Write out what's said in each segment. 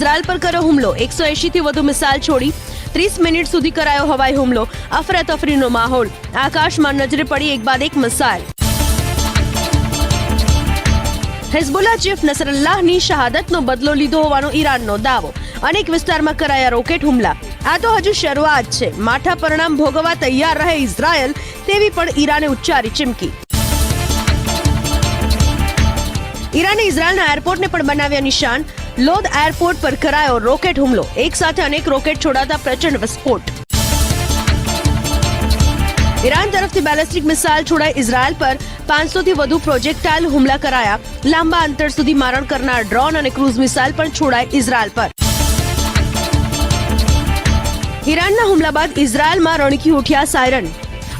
Israel પર કર્યો હુમલો. એકસો એંશીથી વધુ મિસાઇલ છોડી ત્રીસ મિનિટ સુધી કરાયો હવાઈ હુમલો. અફરાતફરીનો માહોલ. આકાશમાં નજરે પડી એક બાદ એક મિસાઇલ. હિઝબુલ્લા ચીફ નસરલ્લાહની શહાદતનો બદલો લીધો હોવાનો ઈરાનનો દાવો. અનેક વિસ્તારમાં કરાયા રોકેટ હુમલા. આ તો હજુ શરૂઆત છે. માઠા પરિણામ ભોગવવા તૈયાર રહે ઇઝરાયલ તેવી પણ ઈરાને ઉચ્ચારી ચીમકી. ઈરાને ઇઝરાયલના એરપોર્ટને પણ બનાવ્યા નિશાન. લોદ એરપોર્ટ પર કરાયો રોકેટ હુમલો. એક સાથે અનેક રોકેટ છોડાતા પ્રચંડ વિસ્ફોટ. ઈરાન તરફથી બેલેસ્ટિક મિસાઇલ છોડાઈ ઇઝરાયલ પર પાંચસોથી વધુ પ્રોજેક્ટાઇલ હુમલા કરાયા. લાંબા અંતર સુધી મારણ કરનાર ડ્રોન અને ક્રૂઝ મિસાઇલ પણ છોડાઈ ઇઝરાયલ પર. ઈરાનના હુમલા બાદ ઇઝરાયલમાં રણકી ઉઠ્યા સાયરન.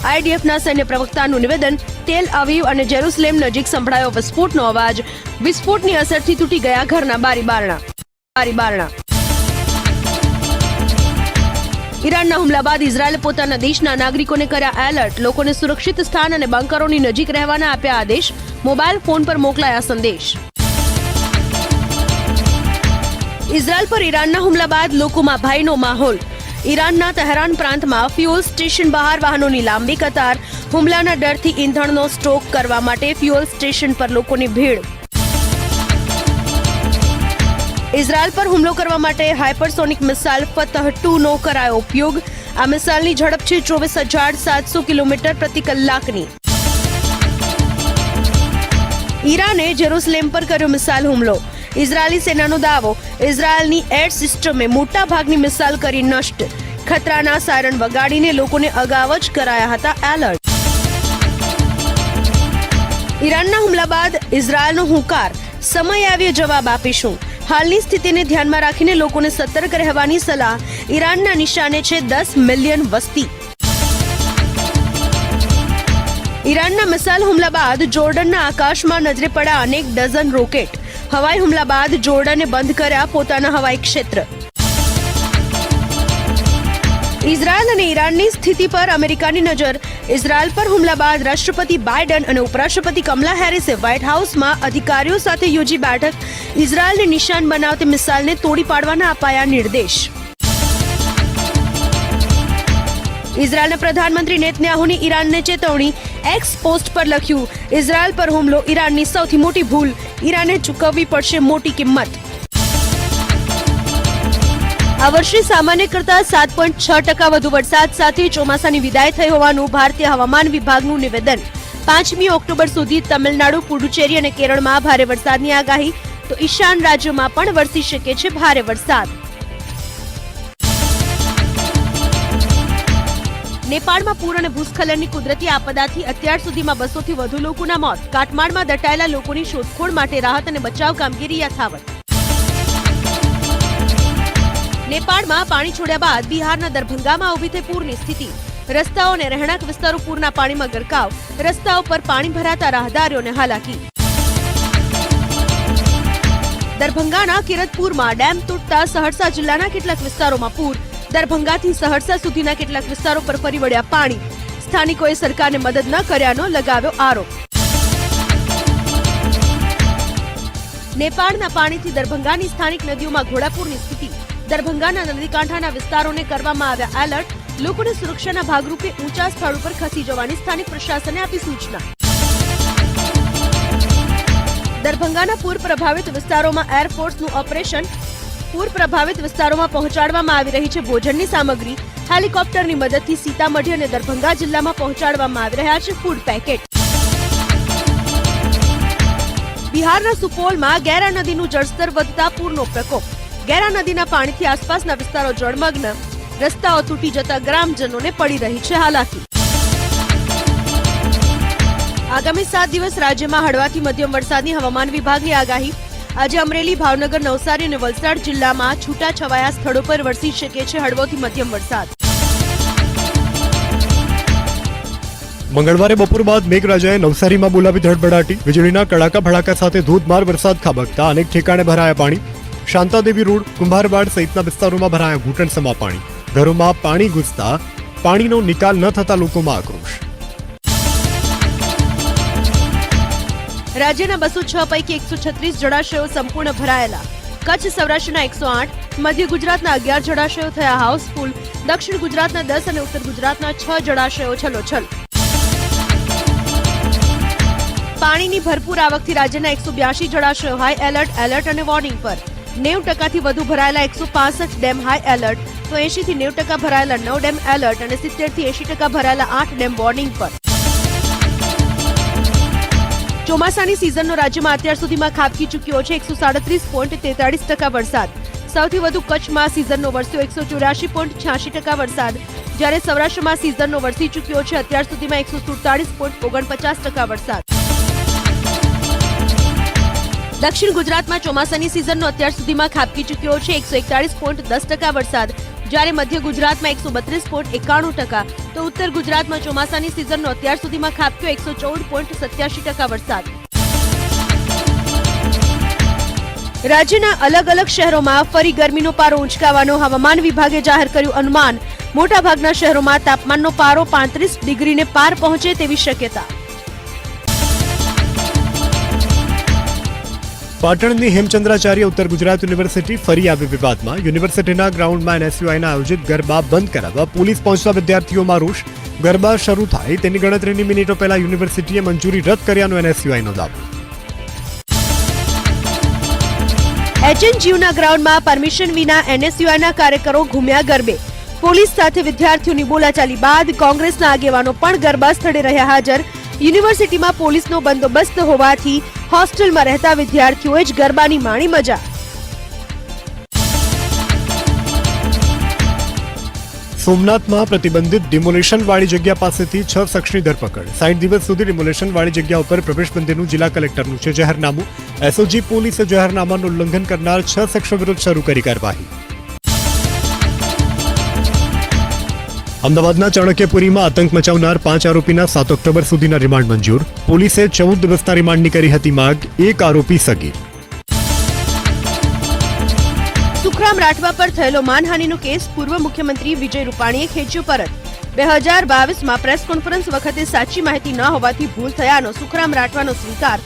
આઈડીએફના સૈન્ય પ્રવક્તાનું નિવેદન, તેલ અવીવ અને જેરુસલેમ નજીક સંભળાયો વિસ્ફોટનો અવાજ. વિસ્ફોટની અસરથી તૂટી ગયા ઘરના બારી બારણા. બારી બારણા. ઈરાનના હુમલા બાદ ઇઝરાયલે પોતાના દેશના નાગરિકોને કર્યા એલર્ટ. લોકોને સુરક્ષિત સ્થાન અને બંકરોની નજીક રહેવાના આપ્યા આદેશ. મોબાઈલ ફોન પર મોકલાયા સંદેશ. ઇઝરાયલ પર ઈરાનના હુમલા બાદ લોકોમાં ભયનો માહોલ. ઈરાનના તહેરાન પ્રાંતમાં ફ્યુઅલ સ્ટેશન બહાર વાહનોની લાંબી કતાર, હુમલાના ડરથી ઈંધણનો સ્ટોક કરવા માટે ફ્યુઅલ સ્ટેશન પર લોકોની ભીડ. ઇઝરાયલ પર હુમલો કરવા માટે હાઇપરસોનિક મિસાઇલ ફતહ ટુ નો કરાયો ઉપયોગ. આ મિસાઇલની ઝડપ છે ચોવીસ હજાર સાતસો કિલોમીટર પ્રતિ કલાકની. ઈરાને જેરુસલેમ પર કર્યો મિસાઇલ હુમલો. ઇઝરાયલી સેનાનો દાવો, ઇઝરાયેલની એર સિસ્ટમે મોટા ભાગની મિસાઇલ કરી નષ્ટ. ખતરાના સાયરન વગાડીને લોકોને અગાઉ જ કરાયા હતા એલર્ટ. ઈરાનના હુમલા બાદ ઇઝરાયેલનો હુંકાર. સમય આવ્યો જવાબ આપીશું. હાલની સ્થિતિને ધ્યાનમાં રાખીને લોકોને સતર્ક રહેવાની સલાહ ઈરાનના નિશાને છે દસ મિલિયન વસ્તી. ઈરાનના મિસાઇલ હુમલા બાદ જોર્ડનના આકાશમાં નજરે પડ્યા અનેક ડઝન રોકેટ. હવાઈ હુમલા બાદ જોર્ડને બંધ કર્યા પોતાના હવાઈ ક્ષેત્ર. ઇઝરાયલ અને ઈરાનની સ્થિતિ પર અમેરિકાની નજર. ઇઝરાયલ પર હુમલા બાદ રાષ્ટ્રપતિ બાઇડન અને ઉપરાષ્ટ્રપતિ કમલા હેરિસે વ્હાઇટ હાઉસમાં અધિકારીઓ સાથે યોજી બેઠક. ઇઝરાયલને નિશાન બનાવતી મિસાઇલને તોડી પાડવાના અપાયા નિર્દેશ. ઇઝરાયલના પ્રધાનમંત્રી નેતન્યાહુની ઈરાનને ચેતવણી. એક્સ પોસ્ટ પર લખ્યું, ઇઝરાયલ પર હુમલો ઈરાનની સૌથી મોટી ભૂલ. ઈરાને ચૂકવવી પડશે મોટી કિંમત. આ વર્ષે સામાન્ય કરતા સાત પોઈન્ટ છ ટકા વધુ વરસાદ સાથે ચોમાસાની વિદાય થઈ હોવાનું ભારતીય હવામાન વિભાગનું નિવેદન. પાંચમી ઓક્ટોબર સુધી તમિલનાડુ, પુડુચેરી અને કેરળમાં ભારે વરસાદની આગાહી. તો ઈશાન રાજ્યોમાં પણ વરસી શકે છે ભારે વરસાદ. નેપાળમાં પૂર અને ભૂસ્ખલનની કુદરતી આપદાથી અત્યાર સુધીમાં બસોથી વધુ લોકોના મોત. કાટમાળમાં દટાયેલા લોકોની શોધખોળ માટે રાહત અને બચાવ કામગીરી યથાવત. નેપાળમાં પાણી છોડ્યા બાદ બિહારના દરભંગામાં ઊભી થઈ પૂરની સ્થિતિ. રસ્તાઓ અને રહેણાંક વિસ્તારો પૂરના પાણીમાં ગરકાવ. રસ્તાઓ પર પાણી ભરાતા રાહદારીઓને હાલાકી. દરભંગાના કિરતપુરમાં ડેમ તૂટતા સહરસા જિલ્લાના કેટલાક વિસ્તારોમાં પૂર. દરભંગાથી સહરસા સુધીના કેટલાક વિસ્તારો પર ફરી વળ્યા પાણી. સ્થાનિકોએ સરકારને મદદ ન કર્યાનો લગાવ્યો આરોપ. નેપાળના પાણીથી દરભંગાની સ્થાનિક નદીઓમાં ઘોડાપૂરની સ્થિતિ. દરભંગાના નદીકાંઠાના વિસ્તારોને કરવામાં આવ્યા એલર્ટ. લોકોને સુરક્ષાના ભાગરૂપે ઊંચા સ્થળ ઉપર ખસી જવાની સ્થાનિક પ્રશાસને આપી સૂચના. દરભંગાના પૂર પ્રભાવિત વિસ્તારોમાં એરફોર્સનું ઓપરેશન પૂર પ્રભાવિત વિસ્તારોમાં પહોંચાડવામાં આવી રહી છે ભોજનની સામગ્રી. હેલિકોપ્ટરની મદદથી સીતામઢી અને દરભંગા જિલ્લામાં પહોંચાડવામાં આવી રહ્યા છે ફૂડ પેકેટ બિહારના સુપોલમાં ગેરા નદીનું જળસ્તર વધતા પૂરનો પ્રકોપ. ગેરા નદીના પાણીથી આસપાસના વિસ્તારો જળમગ્ન. રસ્તાઓ તૂટી જતા ગ્રામજનોને પડી રહી છે હાલાકી. આગામી સાત દિવસ રાજ્યમાં હળવાથી મધ્યમ વરસાદની હવામાન વિભાગની આગાહી. આજે અમરેલી, ભાવનગર, નવસારી અને વલસાડ જિલ્લામાં છૂટા છવાયા સ્થળો પર વરસી શકે છે હળવોથી મધ્યમ વરસાદ. મંગળવારે બપોર બાદ મેઘરાજાએ નવસારીમાં બોલાવી ધડબડાટી વીજળીના કડાકા ભડાકા સાથે ધોધમાર વરસાદ ખાબકતા અનેક ઠેકાણે ભરાયા પાણી. શાંતાદેવી રોડ, કુંભારવાડ સહિતના વિસ્તારોમાં ભરાયા ઘૂંટણસમા પાણી. ઘરોમાં પાણી ઘૂસતા પાણીનો નિકાલ ન થતા લોકોમાં આક્રોશ. રાજ્યના બસો છ પૈકી એકસો છત્રીસ જળાશયો સંપૂર્ણ ભરાયેલા. કચ્છ સૌરાષ્ટ્રના એકસો આઠ, મધ્ય ગુજરાતના અગિયાર જળાશયો થયા હાઉસફુલ, દક્ષિણ ગુજરાતના દસ અને ઉત્તર ગુજરાતના છ જળાશયો છલોછલ. પાણીની ભરપૂર આવકથી રાજ્યના એકસો બ્યાસી જળાશયો હાઈ એલર્ટ એલર્ટ અને વોર્નિંગ પર. નેવ ટકાથી વધુ ભરાયેલા એકસો પાસઠ ડેમ હાઈ એલર્ટ તો એંશીથી નેવ ટકા ભરાયેલા નવ ડેમ એલર્ટ અને સિત્તેરથી એંશી ટકા ભરાયેલા આઠ ડેમ વોર્નિંગ પર. ચોમાસાની સિઝનનો રાજ્યમાં અત્યાર સુધીમાં ખાબકી ચૂક્યો છે એકસો સાડત્રીસ પોઈન્ટ તેતાળીસ ટકા વરસાદ. સૌથી વધુ કચ્છમાં સિઝનનો વરસ્યો એકસો ચોરાશી પોઈન્ટ છ્યાસી ટકા વરસાદ. જ્યારે સૌરાષ્ટ્રમાં સિઝનનો વરસી ચૂક્યો છે, અત્યાર સુધીમાં એકસો સુડતાળીસ પોઈન્ટ ઓગણપચાસ ટકા વરસાદ. દક્ષિણ ગુજરાતમાં ચોમાસાની સિઝનનો અત્યાર સુધીમાં ખાબકી ચૂક્યો છે, એકસો એકતાળીસ પોઈન્ટ દસ ટકા વરસાદ. જ્યારે મધ્ય ગુજરાતમાં એકસો બત્રીસ પોઈન્ટ એકાણું ટકા, તો ઉત્તર ગુજરાતમાં ચોમાસાની સિઝનનો અત્યાર સુધીમાં ખાબક્યો એકસો ચૌદ પોઈન્ટ સત્યાસી ટકા વરસાદ. રાજ્યના અલગ અલગ શહેરોમાં ફરી ગરમીનો પારો ઉંચકાવાનો હવામાન વિભાગે જાહેર કર્યું અનુમાન. મોટાભાગના શહેરોમાં તાપમાનનો પારો પાંત્રીસ ડિગ્રીને પાર પહોંચે તેવી શક્યતા. પાટણની હેમચંદ્રાચાર્ય ઉત્તર ગુજરાત યુનિવર્સિટી ફરી આવી વિવાદમાં. યુનિવર્સિટીના ગ્રાઉન્ડમાં એનએસયુઆઈના આયોજિત ગરબા બંધ કરાવવા પોલીસ પહોંચતા વિદ્યાર્થીઓમાં રોષ. ગરબા શરૂ થાય તેની ગણતરીની મિનિટો પહેલા યુનિવર્સિટીએ મંજૂરી રદ કર્યાનો એનએસયુઆઈનો દાવો. એચએનજીયુના ગ્રાઉન્ડમાં પરમિશન વિના એનએસયુઆઈના કાર્યકરો ઘૂમ્યા ગરબે. પોલીસ સાથે વિદ્યાર્થીઓની બોલાચાલી બાદ કોંગ્રેસના આગેવાનો પણ ગરબા સ્થળે રહ્યા હાજર. યુનિવર્સિટીમાં પોલીસનો બંદોબસ્ત હોવાથી હોસ્ટેલમાં રહેતા વિદ્યાર્થીઓએ જ ગરબાની માણી મજા. સોમનાથમાં પ્રતિબંધિત ડિમોલેશન વાળી જગ્યા પાસેથી છ શખ્સની ધરપકડ. સાઠ દિવસ સુધી ડિમોલેશન વાળી જગ્યા ઉપર પ્રવેશબંધીનું જિલ્લા કલેક્ટરનું છે જાહેરનામું. એસઓજી પોલીસે જાહેરનામાનું ઉલ્લંઘન કરનાર છ શખ્સો વિરુદ્ધ શરૂ કરી કાર્યવાહી. અમદાવાદના ચાણક્યપુરીમાં આતંક મચાવનાર પાંચ આરોપીના સાત ઓક્ટોબર સુધીના રિમાન્ડ મંજૂર. પોલીસે ચૌદ દિવસના રિમાન્ડની કરી હતી માગ, એક આરોપી સગીર સુખરામ રાઠવા પર થયેલો માનહાનિનો કેસ પૂર્વ મુખ્યમંત્રી વિજય રૂપાણીએ ખેંચ્યો પરત. બે હજાર બાવીસમાં પ્રેસ કોન્ફરન્સ વખતે સાચી માહિતી ન હોવાથી ભૂલ થયાનો સુખરામ રાઠવાનો સ્વીકાર.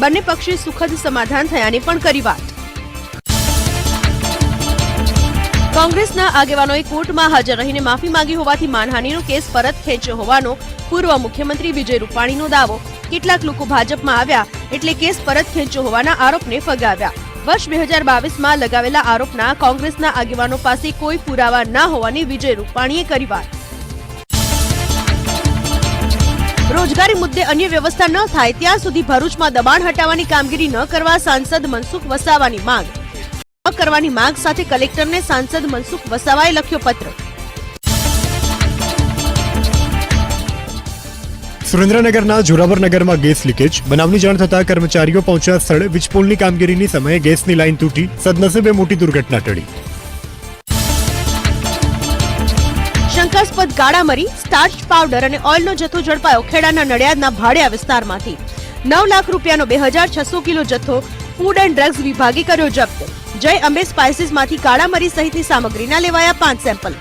બંને પક્ષે સુખદ સમાધાન થયાની પણ કરી વાત. કોંગ્રેસના આગેવાનોએ કોર્ટમાં હાજર રહીને માફી માંગી હોવાથી માનહાનિનો કેસ પરત ખેંચ્યો હોવાનો પૂર્વ મુખ્યમંત્રી વિજય રૂપાણીનો દાવો. કેટલાક લોકો ભાજપમાં આવ્યા એટલે કેસ પરત ખેંચ્યો હોવાના આરોપને ફગાવ્યા. વર્ષ બે હજાર બાવીસમાં લગાવેલા આરોપના કોંગ્રેસના આગેવાનો પાસે કોઈ પુરાવા ના હોવાની વિજય રૂપાણીએ કરી વાત. રોજગારી મુદ્દે અન્ય વ્યવસ્થા ન થાય ત્યાં સુધી ભરૂચમાં દબાણ હટાવવાની કામગીરી ન કરવા સાંસદ મનસુખ વસાવાની માંગ. કરવાની માંગ સાથે કલેક્ટરને સાંસદ મનસુખ વસાવાએ લખ્યો પત્ર. સુરેન્દ્રનગરના જોરાવરનગરમાં ગેસ લીકેજ. બનાવની જાણ થતા કર્મચારીઓ પહોંચ્યા સ્થળે વીજપોલની કામગીરીની સમયે ગેસની લાઇન તૂટી સદનસીબે મોટી દુર્ઘટના ટળી. શંકાસ્પદ કાળા મરી સ્ટાર્ચ પાવડર અને ઓઇલનો જથ્થો ઝડપાયો ખેડાના નડિયાદના ભાડિયા વિસ્તારમાંથી. નવ લાખ રૂપિયાનો બે હજાર છસો કિલો જથ્થો ફૂડ એન્ડ ડ્રગ્સ વિભાગે કર્યો જપ્ત. જય અંબે સ્પાઇસીસમાંથી કાળા મરી સહિતની સામગ્રીના લેવાયા પાંચ સેમ્પલ.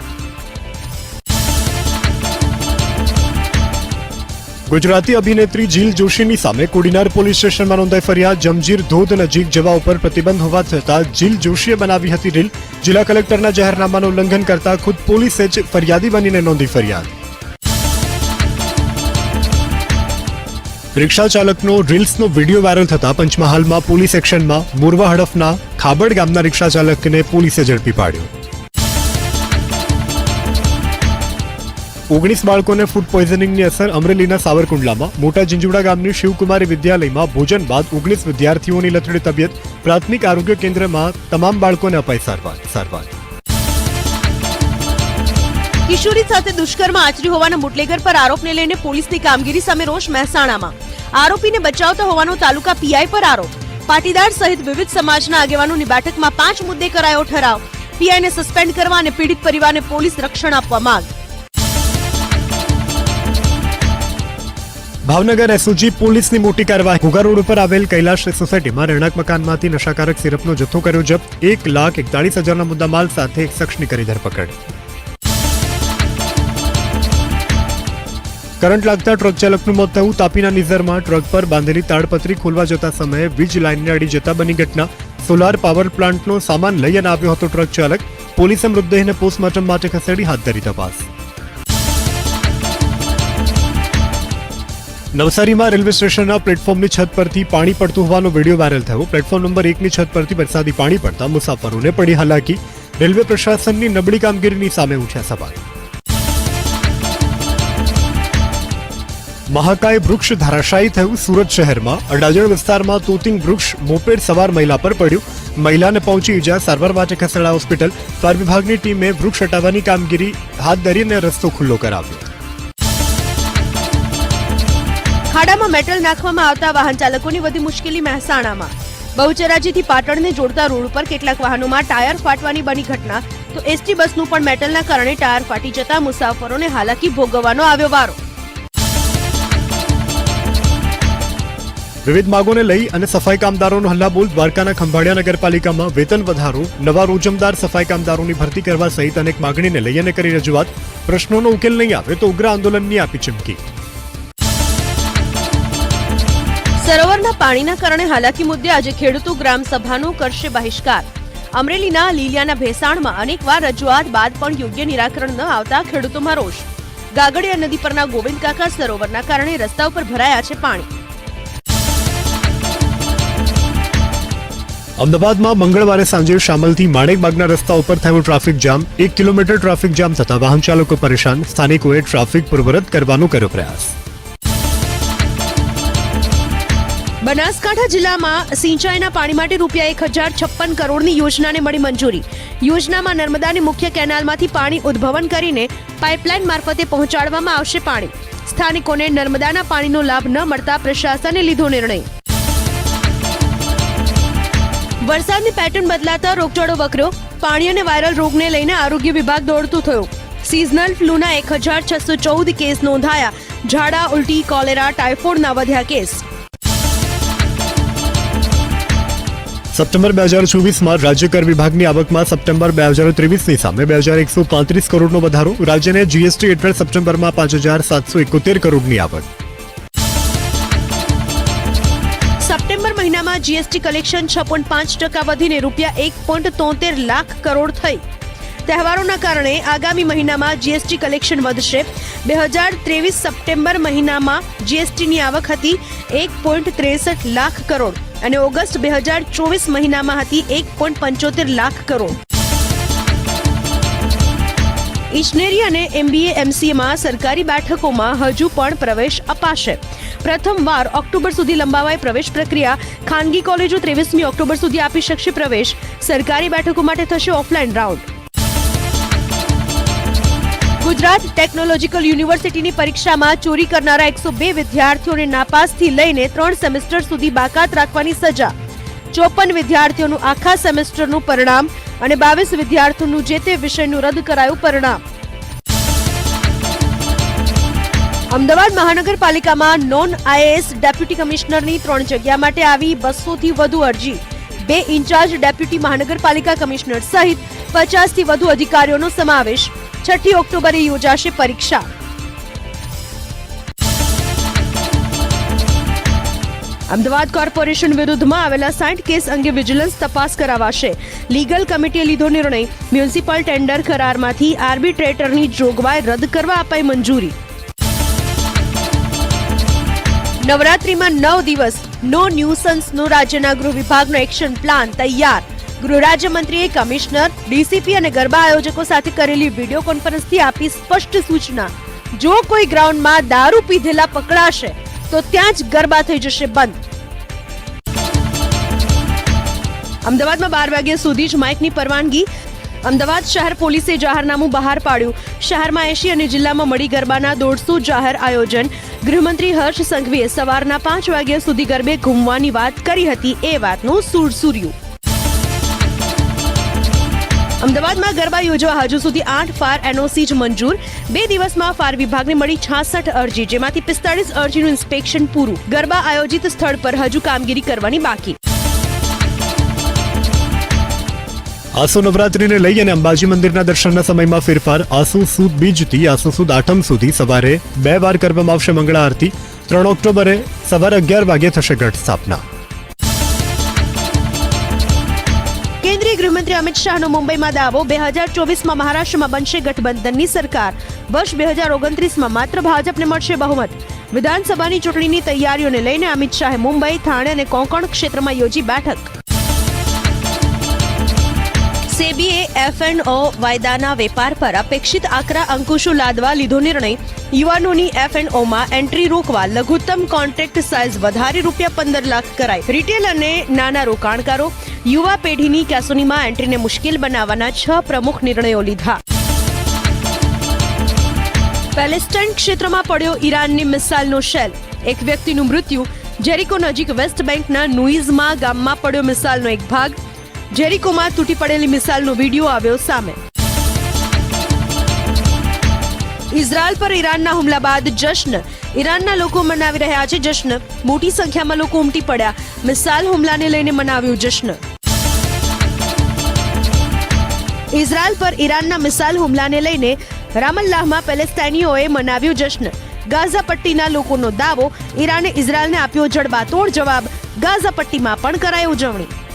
ગુજરાતી અભિનેત્રી જીલ જોશીની સામે કોડીનાર પોલીસ સ્ટેશનમાં નોંધાઈ ફરિયાદ. જમજીર ધોધ નજીક જવા ઉપર પ્રતિબંધ હોવા છતાં જીલ જોશીએ બનાવી હતી રીલ. જિલ્લા કલેક્ટરના જાહેરનામાનું ઉલ્લંઘન કરતા ખુદ પોલીસે જ ફરિયાદી બનીને નોંધી ફરિયાદ. રિક્ષા ચાલકનો રીલ્સનો વીડિયો વાયરલ થતા પંચમહાલમાં પોલીસ એક્શનમાં મોરવા હડફના ખાબડ ગામના રિક્ષા ચાલકને પોલીસે ઝડપી પાડ્યો. ઓગણીસ બાળકોને ફૂડ પોઈઝનિંગની અસર અમરેલીના સાવરકુંડલામાં. મોટા જિંજુડા ગામની શિવકુમારી વિદ્યાલયમાં ભોજન બાદ ઓગણીસ વિદ્યાર્થીઓની લથડી તબિયત પ્રાથમિક આરોગ્ય કેન્દ્રમાં તમામ બાળકોને અપાઈ સારવાર સારવાર. કિશોરી સાથે દુષ્કર્મ આચર્યું હોવાના બુટલેગર પર આરોપને લઈને પોલીસની કામગીરી સામે રોષ મહેસાણામાં. આરોપીને બચાવતા હોવાનો તાલુકા પીઆઈ પર આરોપ. પાટીદાર સહિત વિવિધ સમાજના આગેવાનોની બેઠકમાં પાંચ મુદ્દે કરાયો ઠરાવ. પીઆઈને સસ્પેન્ડ કરવા અને પીડિત પરિવારને પોલીસ રક્ષણ આપવા માંગ. ભાવનગર એસઓજી પોલીસની મોટી કાર્યવાહી. ઘોઘા રોડ ઉપર આવેલ કૈલાશ સોસાયટીમાં રહેણાંક મકાનમાંથી નશાકારક સિરપનો જથ્થો કર્યો જપ્ત. એક લાખ એકતાળીસ હજારના મુદ્દામાલ સાથે એક શખ્સની કરી ધરપકડ. કરંટ લાગતા ટ્રક ચાલકનું મોત થયું. તાપીના નિઝરમાં ટ્રક પર બાંધેલી તાડપત્રી ખોલવા જતા સમયે વીજ લાઇનને અડી જતા બની ઘટના. સોલાર પાવર પ્લાન્ટનો સામાન લઈ અને આવ્યો હતો ટ્રક ચાલક. પોલીસે મૃતદેહને પોસ્ટમોર્ટમ માટે ખસેડી હાથ ધરી તપાસ. નવસારીમાં રેલવે સ્ટેશનના પ્લેટફોર્મની છત પરથી પાણી પડતું હોવાનો વીડિયો વાયરલ થયો. પ્લેટફોર્મ નંબર એકની છત પરથી વરસાદી પાણી પડતા મુસાફરોને પડી હાલાકી. રેલવે પ્રશાસનની નબળી કામગીરીની સામે ઉઠ્યા સવાલ. મહાકાય વૃક્ષ ધરાશાયી થયું સુરત શહેરમાં. અડાજણ વિસ્તારમાં તોતિંગ વૃક્ષ મોપેડ સવાર મહિલા પર પડ્યું. મહિલાને પહોંચી ઇજા સારવાર માટે ખસેડા હોસ્પિટલ. ફાયર વિભાગની ટીમે વૃક્ષ હટાવવાની કામગીરી હાથ ધરીને રસ્તો ખુલ્લો કરાવ્યો. ખાડામાં મેટલ નાખવામાં આવતા વાહન ચાલકોની વધી મુશ્કેલી મહેસાણામાં. બહુચરાજીથી પાટણને જોડતા રોડ ઉપર કેટલાક વાહનોમાં ટાયર ફાટવાની બની ઘટના. તો એસટી બસનું પણ મેટલના કારણે ટાયર ફાટી જતા મુસાફરોને હાલાકી ભોગવવાનો આવ્યો વારો. વિવિધ માગોને લઈ અને સફાઈ કામદારોનો હલ્લાબોલ દ્વારકાના ખંભાળિયા નગરપાલિકામાં વેતન વધારો, નવા રોજમદાર સફાઈ કામદારોની ભરતી કરવા સહિત અનેક માગણીને લઈ અને કરી રજૂઆત. પ્રશ્નોનો ઉકેલ નહીં આવે તો ઉગ્ર આંદોલનની આપી ચમકી. સરોવરના પાણીના કારણે હાલાકી મુદ્દે આજે ખેડૂતો ગ્રામ સભાનો કરશે બહિષ્કાર. અમરેલીના લીલિયાના ભેસાણમાં અનેકવાર રજૂઆત બાદ પણ યોગ્ય નિરાકરણ ન આવતા ખેડૂતોમાં રોષ. ગાગડિયા નદી પરના ગોવિંદ કાકા સરોવરના કારણે રસ્તા ઉપર ભરાયા છે પાણી. અમદાવાદમાં મંગળવારે સાંજે શામલથી માણેકબાગના રસ્તા ઉપર થયો ટ્રાફિક જામ. એક કિલોમીટર ટ્રાફિક જામ થતા વાહન ચાલકો પરેશાન. સ્થાનિકોએ ટ્રાફિક પૂર્વરત કરવાનો કર્યો પ્રયાસ. બનાસકાંઠા જિલ્લામાં સિંચાઈના પાણી માટે રૂપિયા એક હજાર છપ્પન કરોડની યોજનાને મળી મંજૂરી. યોજનામાં નર્મદાની મુખ્ય કેનાલમાંથી પાણી ઉદ્ભવન કરીને પાઇપલાઇન મારફતે પહોંચાડવામાં આવશે પાણી. સ્થાનિકોને નર્મદાના પાણીનો લાભ ન મળતા પ્રશાસને લીધો નિર્ણય. વરસાદની પેટર્ન બદલાતા રોગચાળો વકર્યો. પાણી અને વાયરલ રોગને લઈને આરોગ્ય વિભાગ દોડતું થયું. સિઝનલ ફ્લૂના એક હજાર છસો ચૌદ કેસ નોંધાયા. ઝાડા, ઉલટી, કોલેરા ટાઇફોઇડના વધ્યા કેસ. સપ્ટેમ્બર બે હજાર ચોવીસમાં રાજ્ય કર વિભાગની આવકમાં સપ્ટેમ્બર બે હજાર ત્રેવીસની સામે બે હજાર એકસો પાંત્રીસ કરોડનો વધારો. રાજ્યને જીએસટી હેઠળ સપ્ટેમ્બરમાં પાંચ હજાર સાતસો એકોતેર કરોડની આવક. મહિનામાં જીએસટી કલેક્શન છ પોઈન્ટ પાંચ ટકા વધીને રૂપિયા એક પોઈન્ટ તોતેર લાખ કરોડ થઈ. તહેવારોના કારણે આગામી મહિનામાં જીએસટી કલેક્શન વધશે. બે હજાર ત્રેવીસ સપ્ટેમ્બર મહિનામાં જીએસટીની આવક હતી એક પોઈન્ટ ત્રેસઠ લાખ કરોડ અને ઓગસ્ટ બે હજાર ચોવીસ મહિનામાં હતી એક પોઈન્ટ પંચોતેર લાખ કરોડ. ઇજનેરી અને એમબીએ એમસીએમાં સરકારી બેઠકોમાં હજુ પણ પ્રવેશ અપાશે. પ્રથમવાર ઓક્ટોબર સુધી લંબાવાય પ્રવેશ પ્રક્રિયા ખાનગી કોલેજો ત્રેવીસમી ઓક્ટોબર સુધી આપી શકશે પ્રવેશ. સરકારી બેઠકો માટે થશે ઓફલાઈન રાઉન્ડ. ગુજરાત ટેકનોલોજીકલ યુનિવર્સિટીની પરીક્ષામાં ચોરી કરનારા એકસો બે વિદ્યાર્થીઓને નાપાસથી લઈને ત્રણ સેમેસ્ટર સુધી બાકાત રાખવાની સજા. ચોપન વિદ્યાર્થીઓનું આખા સેમેસ્ટરનું પરિણામ અને બાવીસ વિદ્યાર્થીઓનું જે તે વિષયનું રદ કરાયું પરિણામ. અમદાવાદ મહાનગરપાલિકામાં નોન આઈએએસ ડેપ્યુટી કમિશનરની ત્રણ જગ્યા માટે આવી બસોથી વધુ અરજી. બે ઇન્ચાર્જ ડેપ્યુટી મહાનગરપાલિકા કમિશનર સહિત પચાસથી વધુ અધિકારીઓનો સમાવેશ. છઠ્ઠી ઓક્ટોબરે યોજાશે પરીક્ષા. અમદાવાદ કોર્પોરેશન વિરુદ્ધમાં આવેલા સાઠ કેસ અંગે વિજિલન્સ તપાસ કરાવાશે. લીગલ કમિટીએ લીધો નિર્ણય. મ્યુનિસિપલ ટેન્ડર કરારમાંથી આર્બિટ્રેટરની જોગવાઈ રદ કરવા અપાઈ મંજૂરી. નવરાત્રીમાં નવ દિવસ નો ન્યુસન્સનો રાજ્યના ગૃહ વિભાગનો એક્શન પ્લાન તૈયાર. ગૃહ રાજ્યમંત્રીએ કમિશનર, ડીસીપી અને ગરબા આયોજકો સાથે કરેલી વીડિયો કોન્ફરન્સથી આપી સ્પષ્ટ સૂચના. જો કોઈ ગ્રાઉન્ડમાં દારૂ પીધેલા પકડાશે, તો ત્યાં જ ગરબા થઈ જશે બંધ. અમદાવાદમાં બાર વાગ્યા સુધી જ માઇકની પરવાનગી. અમદાવાદ શહેર પોલીસે જાહેરનામું બહાર પાડ્યું. શહેરમાં એશી અને જિલ્લામાં મળી ગરબાના દોઢસો જાહેર આયોજન. ગૃહમંત્રી હર્ષ સંઘવીએ સવારના પાંચ વાગ્યા સુધી ગરબે ઘૂમવાની વાત કરી હતી એ વાતનું સુરસુર્યું અમદાવાદમાં ગરબા યોજવા હજુ સુધી આઠ ફાર એનઓસી જ મંજૂર. બે દિવસમાં ફાર વિભાગને મળી છાસઠ અરજી, જેમાંથી પિસ્તાળીસ અરજીનું ઇન્સ્પેક્શન પૂરું. ગરબા આયોજિત સ્થળ પર હજુ કામગીરી કરવાની બાકી. આસો નવરાત્રીને લઈ અને અંબાજી મંદિરના દર્શનના સમયમાં ફેરફાર. આસો સુદ બીજથી આસો સુદ આઠમ સુધી સવારે બે વાર કરવામાં આવશે મંગળા આરતી. ત્રણ ઓક્ટોબરે સવારે અગિયાર વાગે થશે ઘટ સ્થાપના. ગૃહમંત્રી અમિત શાહનો મુંબઈમાં દાવો. બે હજાર ચોવીસમાં મહારાષ્ટ્રમાં બનશે ગઠબંધનની સરકાર. વર્ષ બે હજાર ઓગણત્રીસમાં માત્ર ભાજપને મળશે બહુમત. વિધાનસભાની ચૂંટણીની તૈયારીઓને લઈને અમિત શાહે મુંબઈ, થાણે અને કોંકણ ક્ષેત્રમાં યોજી બેઠક. સેબીએ એફ એન્ડ ઓ વાયદાના વેપાર પર અપેક્ષિત આકરા અંકુશો લાદવા લીધો નિર્ણય. યુવાનોની એફ એન્ડ ઓમાં એન્ટ્રી રોકવા લઘુત્તમ કોન્ટ્રાક્ટ સાઇઝ વધારી રૂપિયા પંદર લાખ કરાય. રિટેલ અને નાના રોકાણકારો યુવા પેઢીની કેસોનીમાં એન્ટ્રીને મુશ્કેલ બનાવવાના છ પ્રમુખ નિર્ણયો લીધા. પેલેસ્ટાઇન ક્ષેત્રમાં પડ્યો ઈરાનની મિસાઇલનો શેલ. એક વ્યક્તિનું મૃત્યુ. જેરિકો નજીક વેસ્ટ બેંકના નુઇઝમાં ગામમાં પડ્યો મિસાઇલનો એક ભાગ. જેરિકોમાં તૂટી પડેલી મિસાઇલનો વીડિયો આવ્યો સામે. ઇઝરાયલ પર ઈરાનના હુમલા બાદ જશ્ન. ઈરાનના લોકો મનાવી રહ્યા છે જશ્ન. મોટી સંખ્યામાં લોકો ઉમટી પડ્યા. મિસાઇલ હુમલાને લઈને મનાવ્યું જશ્ન. ઇઝરાયલ પર ઈરાનના મિસાઇલ હુમલાને લઈને રામલ્લાહમાં પેલેસ્ટાઈનીઓએ મનાવ્યું જશ્ન. ગાઝા પટ્ટીના લોકોનો દાવો ઈરાને ઇઝરાયલને આપ્યો જડબાતોડ જવાબ. ગાઝા પટ્ટીમાં પણ કરાય ઉજવણી.